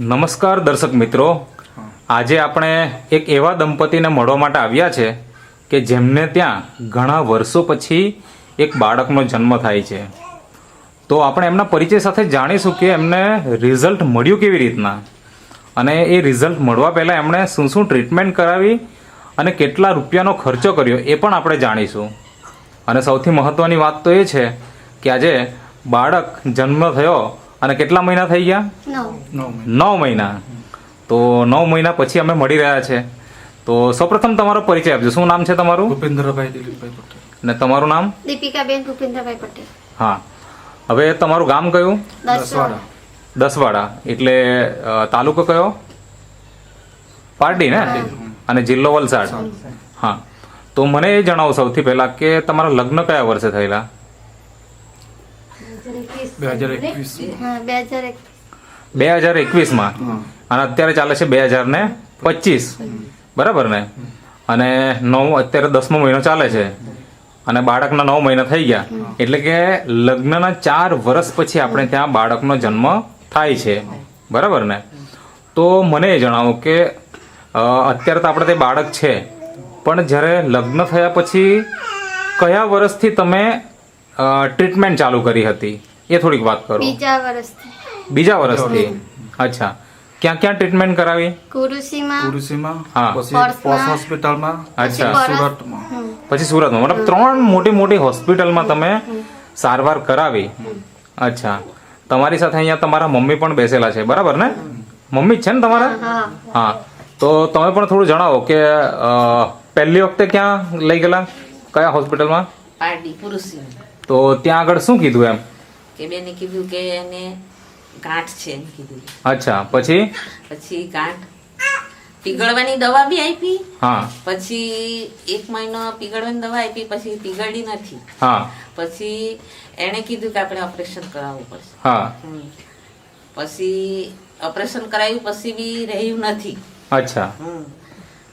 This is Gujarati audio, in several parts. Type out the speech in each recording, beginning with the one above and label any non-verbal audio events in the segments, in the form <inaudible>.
નમસ્કાર દર્શક મિત્રો. આજે આપણે એક એવા દંપતીને મળવા માટે આવ્યા છે કે જેમને ત્યાં ઘણા વર્ષો પછી એક બાળકનો જન્મ થાય છે. તો આપણે એમના પરિચય સાથે જાણીશું કે એમને રિઝલ્ટ મળ્યું કેવી રીતના. અને એ રિઝલ્ટ મળવા પહેલાં એમણે શું શું ટ્રીટમેન્ટ કરાવી અને કેટલા રૂપિયાનો ખર્ચો કર્યો એ પણ આપણે જાણીશું. અને સૌથી મહત્ત્વની વાત તો એ છે કે આજે બાળક જન્મ થયો અને કેટલા મહિના થઈ ગયા? નવ. મહિના. તો નવ મહિના પછી અમે મળી રહ્યા છે. તો સૌપ્રથમ તમારો પરિચય આપજો. શું નામ છે તમારું? ભૂપેન્દ્રભાઈ દિલીપભાઈ પટેલ. અને તમારું નામ? દીપિકાબેન ભૂપેન્દ્રભાઈ પટેલ. હા. હવે તમારું ગામ કયું? દસવાડા. દસવાડા. એટલે તાલુકો કયો? પારડી ને? અને જિલ્લો વલસાડ. હા. તો મને એ જણાવો સૌથી પહેલા કે તમારા લગ્ન કયા વર્ષે થયેલા? બે હજાર એકવીસ. હા બે હજાર બે હજાર એકવીસમાં અને અત્યારે ચાલે છે બે હજાર ને પચીસ. બરાબર ને? અને નવ અત્યારે દસમો મહિનો ચાલે છે. અને બાળકના નવ મહિના થઈ ગયા. એટલે કે લગ્નના ચાર વર્ષ પછી આપણે ત્યાં બાળકનો જન્મ થાય છે. બરાબર ને? તો મને એ જણાવો કે અત્યારે તો આપણે તે બાળક છે. પણ જ્યારે લગ્ન થયા પછી કયા વર્ષથી તમે ટ્રીટમેન્ટ ચાલુ કરી હતી. એ થોડીક વાત કરો. બીજા વર્ષથી બીજા વર્ષથી અચ્છા. ક્યાં ક્યાં ટ્રીટમેન્ટ કરાવી? કુરુસીમાં કુરુસીમાં હા. પછી. હોસ્પિટલમાં અચ્છા. સુરતમાં. પછી સુરતમાં. મતલબ ત્રણ મોટી મોટી હોસ્પિટલમાં તમે સારવાર કરાવી. અચ્છા. તમારી સાથે અહીંયા તમારા મમ્મી પણ બેસેલા છે. બરાબર ને? મમ્મી જ છે ને તમારા? હા હા. તો તમે પણ થોડું જણાવો કે પહેલી વખતે ક્યાં લઈ ગયેલા? કયા હોસ્પિટલમાં? આરડી પુરુષી તો ત્યાં આગળ શું કીધું એમ? કે બેને કીધું કે એને ગાંઠ છે એમ કીધું. અચ્છા પછી? પછી ગાંઠ. પીગળવાની દવા બી આપી. હા. પછી એક મહિનો પીગળવાની દવા આપી પછી પીગળી નથી. હા. પછી એણે કીધું કે આપણે ઓપરેશન કરાવવું પડશે. હા. પછી ઓપરેશન કરાવ્યું પછી બી રહ્યું નથી. અચ્છા.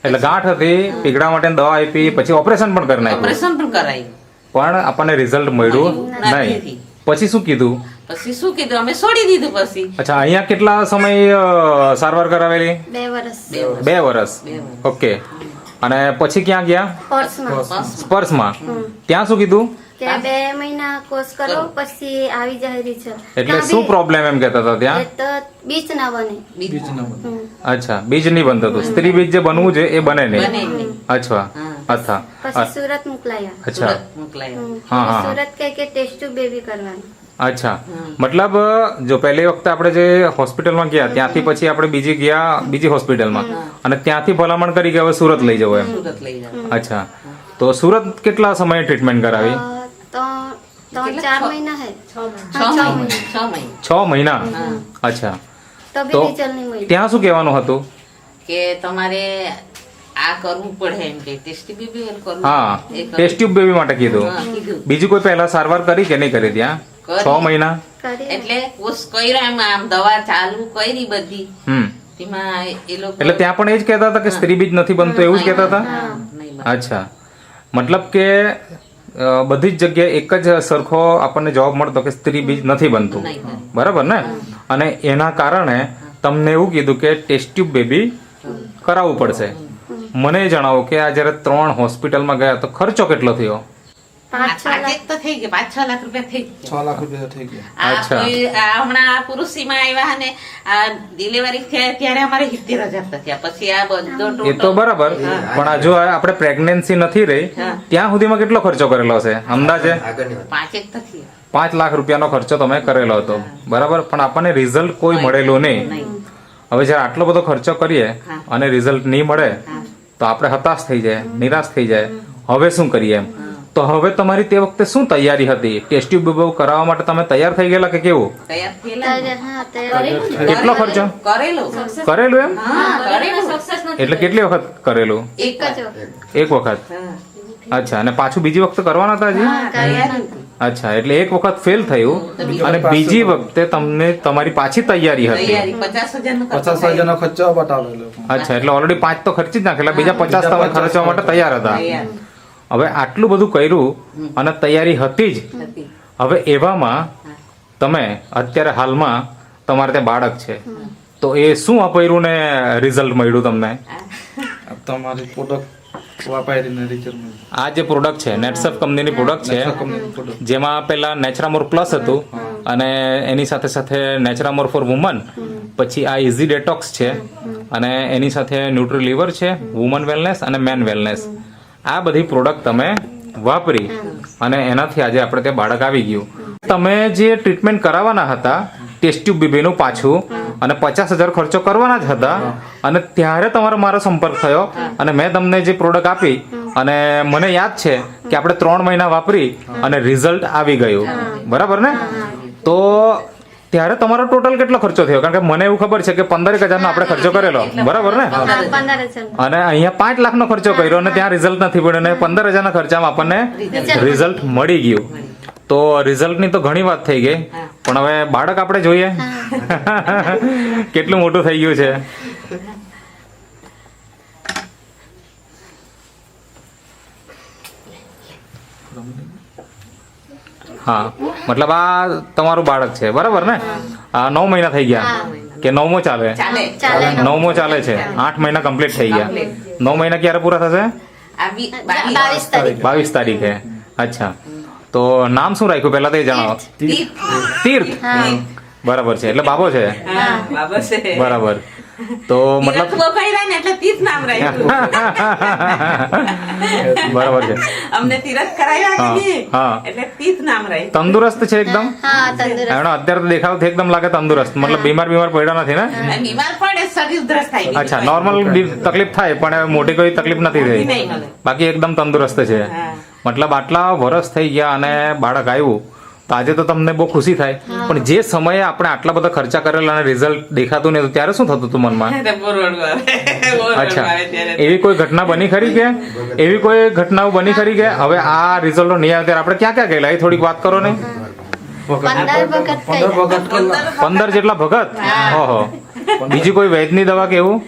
એટલે ગાંઠ હતી પીગળા માટે દવા આપી પછી ઓપરેશન પણ કરી નાખ્યું. ઓપરેશન પણ કરાવ્યું પણ આપણને રિઝલ્ટ મળ્યું નહીં. પછી શું કીધું? પછી શું કીધું? અમે છોડી દીધું પછી. અચ્છા અહીંયા કેટલા સમય સારવાર કરાવેલી? બે વર્ષ બે વર્ષ બે વર્ષ બે વર્ષ. ઓકે. અને પછી ક્યાં ગયા? સ્પર્શમાં. ત્યાં શું કીધું? ત્યાં બે મહિના કોર્સ કરો પછી આવી જાય રિઝલ્ટ એટલે શું પ્રોબ્લેમ એમ કહેતા હતા ત્યાં? ના બને. બીજું બધા અચ્છા બીજ નહીં બનતું હતું સ્ત્રી બીજ જે બનવું છે એ બને નહીં. અચ્છા. હા. અચ્છા. પછી સુરત મોકલાયા. અચ્છા. મોકલાયા. મોકલાયો હા, હા. સુરત કહે કે ટેસ્ટ બેબી કરવાનું. અચ્છા. મતલબ જો પહેલી વખતે આપણે જે હોસ્પિટલમાં ગયા ત્યાંથી પછી આપણે બીજી ગયા બીજી હોસ્પિટલમાં. અને ત્યાંથી ભલામણ કરી કે હવે સુરત લઈ જવું એમ. સુરત લઈ જાવ. અચ્છા. તો સુરત કેટલા સમયે ટ્રીટમેન્ટ કરાવી? છ મહિના અચ્છા. તો ત્યાં શું કહેવાનું હતું? કે તમારે આ કરવું પડે એમ કે. ટેસ્ટી બેબી કરવું હા એ ટેસ્ટ ટ્યુબ બેબી માટે કીધું. બીજું કોઈ પહેલા સારવાર કરી કે નહીં કરી ત્યાં? છ મહિના? એટલે કોર્સ કર્યો એમ આમ દવા ચાલુ કરી બધી. હમ. તેમાં એ લોકો એટલે ત્યાં પણ એ જ કહેતા હતા કે સ્ત્રી બીજ નથી બનતું એવું જ કહેતા હતા? હા, નહીં બને. અચ્છા. મતલબ કે બધી જ જગ્યાએ એક જ સરખો આપણને જવાબ મળતો કે સ્ત્રી બીજ નથી બનતું. બરાબર ને? અને એના કારણે તમને એવું કીધું કે ટેસ્ટ ટ્યુબ બેબી કરાવવું પડશે. મને જણાવો કે આ જ્યારે ત્રણ હોસ્પિટલમાં ગયા તો ખર્ચો કેટલો થયો? પાંચ છ લાખ તો થઈ ગયા પાંચ છ લાખ રૂપિયા થઈ છ ગયા લાખ રૂપિયા થઈ ગયા. આ અચ્છા. કોઈ આ હમણાં આ પુરુષીમાં આવ્યા અને આ ડિલિવરી થયા ત્યારે અમારે સિત્તેર હજાર થયા. પછી આ બધો એ total- તો બરાબર પણ આ જો આપણે પ્રેગ્નન્સી નથી રહી ત્યાં સુધીમાં કેટલો ખર્ચો કરેલો છે અંદાજે? પાંચ લાખ રૂપિયાનો ખર્ચો તમે કરેલો હતો. બરાબર પણ આપણને રિઝલ્ટ કોઈ મળેલું નહીં. નહીં. હવે જ્યારે આટલો બધો ખર્ચો કરીએ અને રિઝલ્ટ નહીં મળે તો આપણે હતાશ થઈ જાય નિરાશ થઈ જાય. હવે શું કરીએ એમ? તો હવે તમારી તે વખતે શું તૈયારી હતી? ટેસ્ટ ટ્યુબ કરાવવા માટે તમે તૈયાર થઈ ગયેલા કે કેવું? કેટલો ખર્ચો? કરેલું. એમ? એટલે કેટલી વખત કરેલું? એક વખત. એક વખત? હા. અચ્છા અને પાછું બીજી વખત કરવાના હતા હજી? હા, તૈયારી હતી. અચ્છા એટલે એક વખત ફેલ થયું અને બીજી વખતે તમને તમારી પાછી તૈયારી હતી. પચાસ હજાર નો ખર્ચો બતાવેલો અચ્છા એટલે ઓલરેડી પાંચ તો ખર્ચી જ નાખેલા બીજા પચાસ તમે ખર્ચવા માટે તૈયાર હતા. હવે આટલું બધું કર્યું અને તૈયારી હતી જ. હવે એવામાં તમે અત્યારે હાલમાં તમારે ત્યાં બાળક છે. તો એ શું અપાયું ને રિઝલ્ટ મળ્યું તમને? તમારી પ્રોડક્ટ વાપરીને આ જે પ્રોડક્ટ છે નેટસફ કંપનીની પ્રોડક્ટ છે જેમાં પેલા નેચરામોર પ્લસ હતું અને એની સાથે સાથે નેચરામોર ફોર વુમન પછી આ ઇઝી ડેટોક્સ છે અને એની સાથે ન્યુટ્રી લિવર છે વુમન વેલનેસ અને મેન વેલનેસ આ બધી પ્રોડક્ટ તમે વાપરી અને એનાથી આજે આપણે ત્યાં બાળક આવી ગયું. તમે જે ટ્રીટમેન્ટ કરાવવાના હતા ટેસ્ટ ટ્યુબ બીબીનું પાછું અને પચાસ હજાર ખર્ચો કરવાના જ હતા. અને ત્યારે તમારો મારો સંપર્ક થયો અને મેં તમને જે પ્રોડક્ટ આપી અને મને યાદ છે કે આપણે ત્રણ મહિના વાપરી અને રિઝલ્ટ આવી ગયું. બરાબર ને? તો ત્યારે તમારો ટોટલ કેટલો ખર્ચો થયો? કારણ કે મને એવું ખબર છે કે પંદર એક હજારનો આપણે ખર્ચો કરેલો. બરાબર ને? અને અહીંયા પાંચ લાખનો ખર્ચો કર્યો અને ત્યાં રિઝલ્ટ નથી પડ્યો અને પંદર હજારના ખર્ચામાં આપણને રિઝલ્ટ મળી ગયું. તો રિઝલ્ટની તો ઘણી વાત થઈ ગઈ. પણ હવે બાળક આપણે જોઈએ. કેટલું મોટું થઈ ગયું છે. હા. મતલબ આ તમારું બાળક છે. બરાબર ને? આ નવ મહિના થઈ ગયા. કે નવમો ચાલે? નવમો ચાલે છે. આઠ મહિના કમ્પ્લીટ થઈ ગયા. નવ મહિના ક્યારે પૂરા થશે? બાવીસ તારીખે. અચ્છા. તો નામ શું રાખ્યું? પહેલા તો એ જણાવો. તીર્થ. બરાબર છે. એટલે બાબો છે. હા, બાબા છે. બરાબર. તો મતલબ <laughs> બરાબર છે. અમને તીરથ કરાવ્યા હા, હા. એટલે તીર્થ નામ રાખ્યું. તંદુરસ્ત છે એકદમ? હા એનો અત્યારે તો દેખાવથી એકદમ લાગે તંદુરસ્ત. મતલબ બીમાર બીમાર પડ્યા નથી ને? બીમાર પડે શરીર ઉધરસ થાય. અચ્છા નોર્મલ. તકલીફ થાય પણ મોટી કોઈ તકલીફ નથી થઈ બાકી એકદમ તંદુરસ્ત છે. હા. મતલબ આટલા વરસ થઈ ગયા અને બાળક આવ્યું તો આજે તો તમને બહુ ખુશી થાય. પણ જે સમયે આપણે આટલા બધા ખર્ચા કરેલા અને રિઝલ્ટ દેખાતું નહીં ત્યારે શું થતું હતું મનમાં? <laughs> અચ્છા. એવી કોઈ ઘટના બની ખરી કે? એવી કોઈ ઘટનાઓ બની ખરી કે? હવે આ રિઝલ્ટો નહીં આવે ત્યારે આપણે ક્યાં ક્યાં ગયેલા? એ થોડીક વાત કરો ને. પંદર જેટલા ભગત? ઓહો. બીજી કોઈ વૈદની દવા કે એવું?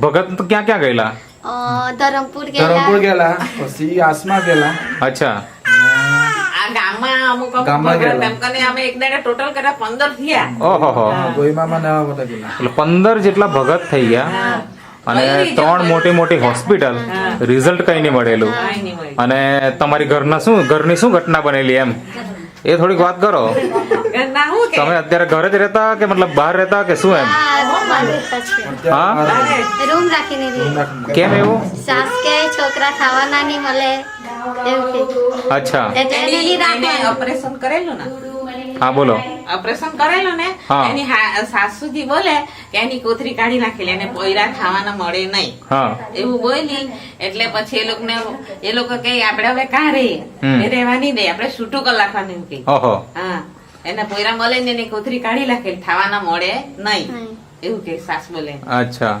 ભગત તો ક્યાં ક્યાં ગયેલા? અ, ગયેલા ધરમપુર ગયેલા પછી આસમા ગયેલા અચ્છા. આ ગામમાં અમુક ગામમાં ગયેલા. અમે એક દાડે ટોટલ કર્યા પંદર થયા. ઓહો ગોઈમામાં ને આવા ગયેલા એટલે પંદર જેટલા ભગત થઈ ગયા અને ત્રણ મોટી મોટી હોસ્પિટલ. રિઝલ્ટ કઈ નહીં મળેલું. અને તમારી ઘરના શું ઘરની શું ઘટના બનેલી એમ? એ થોડીક વાત કરો. ના હું કે? તમે અત્યારે ઘરે જ રહેતા કે મતલબ બહાર રહેતા કે શું એમ? હા? રૂમ રાખીને રહે. કેમ એવું? સાસ કે છોકરા ખાવાના નહીં મળે. એવું કે. અચ્છા. એટલે એને નહીં ઓપરેશન કરેલું ને? હા બોલો. ઓપરેશન કરેલું ને? એની સાસુજી બોલે કે એની કોથરી કાઢી નાખેલી એને પોયરા ખાવાના મળે નહીં. હા. એવું બોલી. એટલે પછી એ લોકો એ લોકો કે આપણે હવે કાં રહીએ? રહેવાની નહીં. દે આપણે છૂટું કરી નાખવાનું એમ કહે હા. એને પોયરા મળે ને એની કોથરી કાઢી નાખેલી ખાવાના મળે નહીં. એવું કે સાસ બોલે. અચ્છા.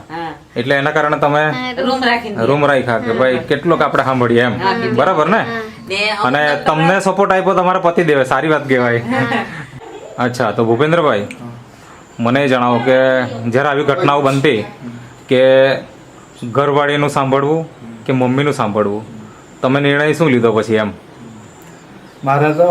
એટલે એના કારણે તમે રૂમ. રાખી રાખીને રૂમ રાખ્યા કે ભાઈ કેટલોક આપણે સાંભળીએ એમ. બરાબર ને? અને તમને સપોર્ટ આપ્યો તમારા પતિ દેવે સારી વાત કહેવાય. અચ્છા તો ભૂપેન્દ્રભાઈ મને એ જણાવો કે જ્યારે આવી ઘટનાઓ બનતી કે ઘરવાળીનું સાંભળવું કે મમ્મીનું સાંભળવું તમે નિર્ણય શું લીધો પછી એમ? મારે તો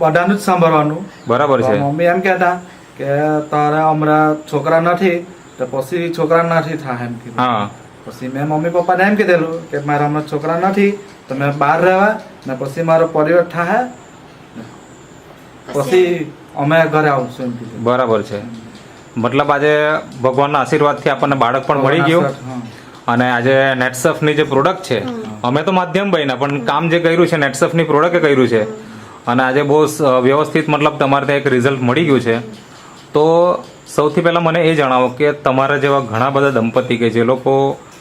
બધાનું જ સાંભળવાનું. બરાબર છે. મમ્મી એમ કહેતા કે તારા હમણાં છોકરા નથી તો પછી છોકરા નથી થાય એમ કીધું. હા. પછી મેં મમ્મી પપ્પાને એમ કીધેલું કે મારા હમણાં છોકરા નથી તો મેં બહાર રહેવા ને પછી મારો પરિવાર થાય પછી? અમે ઘરે આવશું એમ કીધું. બરાબર છે. મતલબ આજે ભગવાનના આશીર્વાદથી આપણને બાળક પણ મળી ગયું. અને આજે નેટસફની જે પ્રોડક્ટ છે અમે તો માધ્યમ બન્યા પણ કામ જે કર્યું છે નેટસફની પ્રોડક્ટે કર્યું છે. અને આજે બહુ વ્યવસ્થિત મતલબ તમારે ત્યાં એક રિઝલ્ટ મળી ગયું છે. તો સૌથી પહેલાં મને એ જણાવો કે તમારા જેવા ઘણા બધા દંપતી કે જે લોકો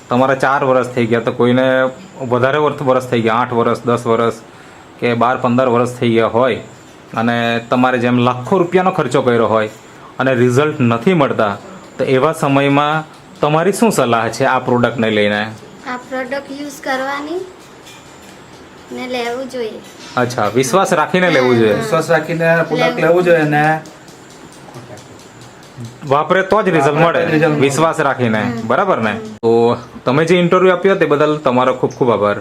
તમારા ચાર વર્ષ થઈ ગયા તો કોઈને વધારે વર્ષ વર્ષ થઈ ગયા આઠ વર્ષ દસ વર્ષ કે બાર પંદર વર્ષ થઈ ગયા હોય અને તમારે જેમ લાખો રૂપિયાનો ખર્ચો કર્યો હોય અને રિઝલ્ટ નથી મળતા તો એવા સમયમાં તમારી શું સલાહ છે આ પ્રોડક્ટને લઈને? આ પ્રોડક્ટ યુઝ કરવાની ને લેવું જોઈએ. અચ્છા વિશ્વાસ રાખીને લેવું જોઈએ. વિશ્વાસ રાખીને પ્રોડક્ટ લેવું જોઈએ ને વાપરે તો જ રિઝલ્ટ મળે. વિશ્વાસ રાખીને. બરાબર ને? તો તમે જે ઇન્ટરવ્યુ આપ્યો તે બદલ તમારો ખૂબ ખૂબ આભાર.